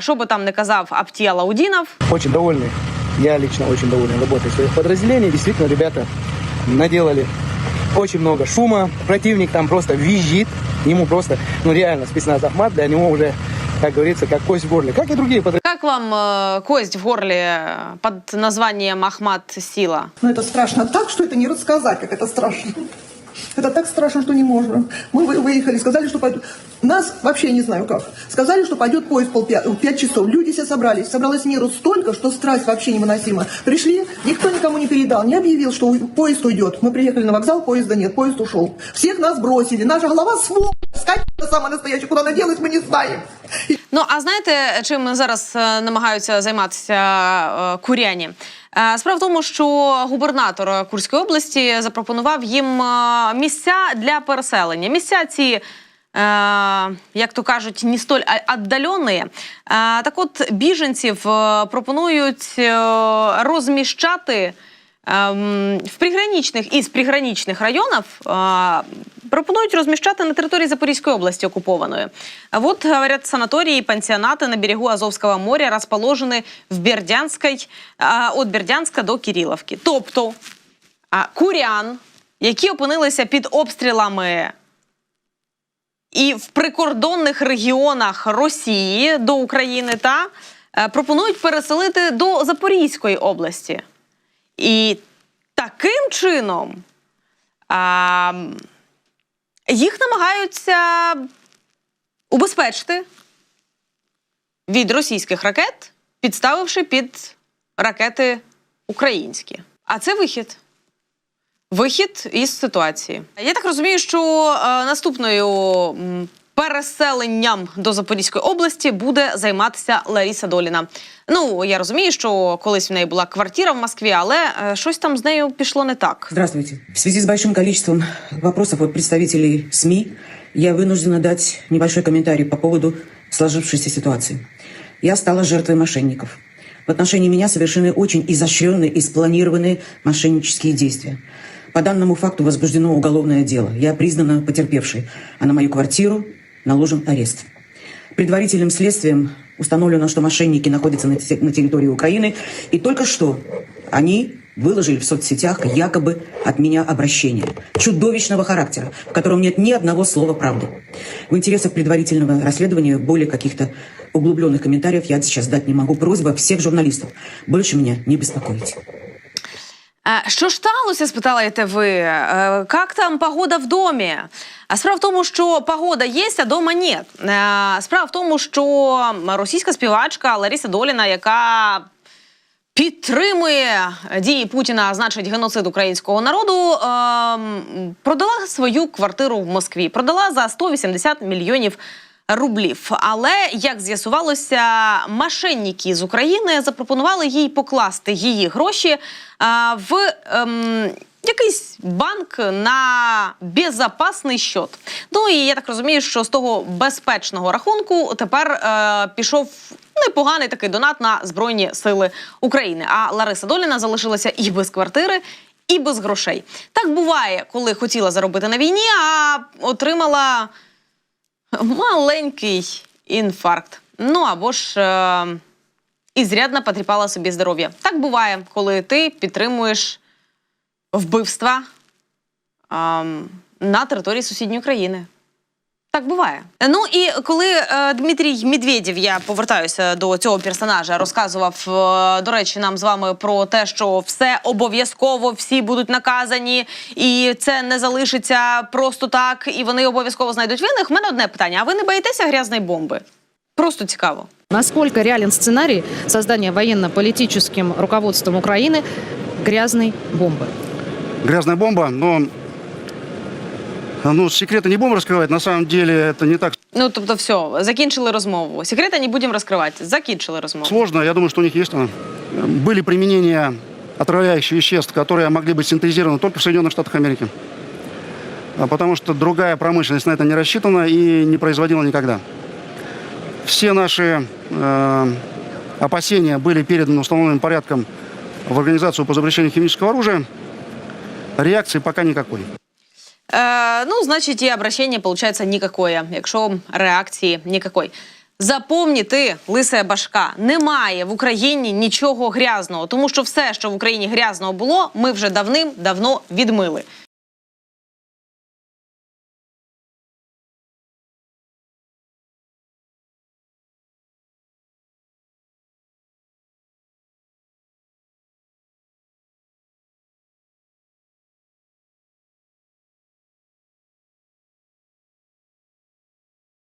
Що би там не казав Апті Алаудінов, Очень довольны. Я лично очень доволен работой своих подразделений. Действительно, ребята наделали очень много шума. Противник там просто визжит. Ему просто, ну реально, спецназ Ахмат для него уже, как говорится, как кость в горле. Как и другие подразделения. як вам е, кость в горлі під названням Ахмат Сіла? Но это страшно так, что это не рассказать, как это страшно. Это так страшно, что не можно. Мы вы- выехали, сказали, что пойдет. Нас вообще не знаю как. Сказали, что пойдет поезд пол пя- пять часов. Люди все собрались. Собралось миру столько, что страсть вообще невыносима. Пришли, никто никому не передал, не объявил, что у- поезд уйдет. Мы приехали на вокзал, поезда нет, поезд ушел. Всех нас бросили. Наша голова сволочь. Скотина самая настоящая. Куда она делась, мы не знаем. И Ну а знаєте, чим зараз е, намагаються займатися е, куряні? Е, Справа в тому, що губернатор Курської області запропонував їм е, місця для переселення. Місця ці. е, Як то кажуть, не столь віддалені. Так от біженців пропонують розміщати ем, в приграничних із приграничних районів е, пропонують розміщати на території Запорізької області окупованної. А Вот, говорят, санатории и пансионаты на берегу Азовского моря расположены в Бердянской, от Бердянська до Кириловки. Тобто курян, які опинилися під обстрілами і в прикордонних регіонах Росії до України та е, пропонують переселити до Запорізької області. І таким чином їх намагаються убезпечити від російських ракет, підставивши під ракети українські. А це вихід. Вихід із ситуації. Я так розумію, що е, наступною переселенням до Запорізької області буде займатися Ларіса Доліна. Ну я розумію, що колись в неї була квартира в Москві, але е, щось там з нею пішло не так. Здравствуйте. В связи с большим количеством вопросов от представителей СМИ я вынуждена дать небольшой комментарий по поводу сложившейся ситуации. Я стала жертвой мошенников. В отношении меня совершены очень изощренные и спланированные мошеннические действия. По данному факту возбуждено уголовное дело. Я признана потерпевшей, а на мою квартиру наложен арест. Предварительным следствием установлено, что мошенники находятся на те- на территории Украины, и только что они выложили в соцсетях якобы от меня обращение чудовищного характера, в котором нет ни одного слова правды. В интересах предварительного расследования более каких-то углубленных комментариев я сейчас дать не могу. Просьба всех журналистов больше меня не беспокоить. Що ж сталося? Спитаєте ви. Е, Як там погода в домі? А справа в тому, що погода є, а дома ні. Е, Справа в тому, що російська співачка Лариса Доліна, яка підтримує дії Путіна, а значить геноцид українського народу, ем, продала свою квартиру в Москві. Продала за 180 мільйонів рублів. Але як з'ясувалося, мошенники з України запропонували їй покласти її гроші а, в. Ем, Якийсь банк на безопасний счет. Ну і я так розумію, що з того безпечного рахунку тепер е, пішов непоганий такий донат на Збройні Сили України. А Лариса Доліна залишилася і без квартири, і без грошей. Так буває, коли хотіла заробити на війні, а отримала маленький інфаркт. Ну або ж е, ізрядно потріпала собі здоров'я. Так буває, коли ти підтримуєш вбивства е на території сусідньої країни. Так буває. Ну і коли е, Дмитрій Медведєв, я повертаюся до цього персонажа, розказував, е, до речі, нам з вами про те, що все обов'язково всі будуть наказані, і це не залишиться просто так, і вони обов'язково знайдуть винних. У мене одне питання: а ви не боїтеся грязної бомби? Просто цікаво. Насколько реален сценарий создания военно-политическим руководством Украины грязной бомбы? грязная бомба, но ну, секреты не будем раскрывать. На самом деле это не так Ну тобто, все, закінчили розмову. Секрети не будемо розкривати. Закінчили розмову. сложно. Я думаю, что у них есть она. Были применения отравляющих веществ, которые могли быть синтезированы только в Соединенных Штатах Америки. А Потому что другая промышленность на это не рассчитана и не производила никогда. Все наши э, опасения были переданы установленным порядком в Организацию по запрещению химического оружия. Реакции пока никакой. Е, ну, значить, і обращення, получається нікакої, якщо реакції нікакої. Запомні ти, лисе башка, немає в Україні нічого грязного, тому що все, що в Україні грязного було, ми вже давним-давно відмили.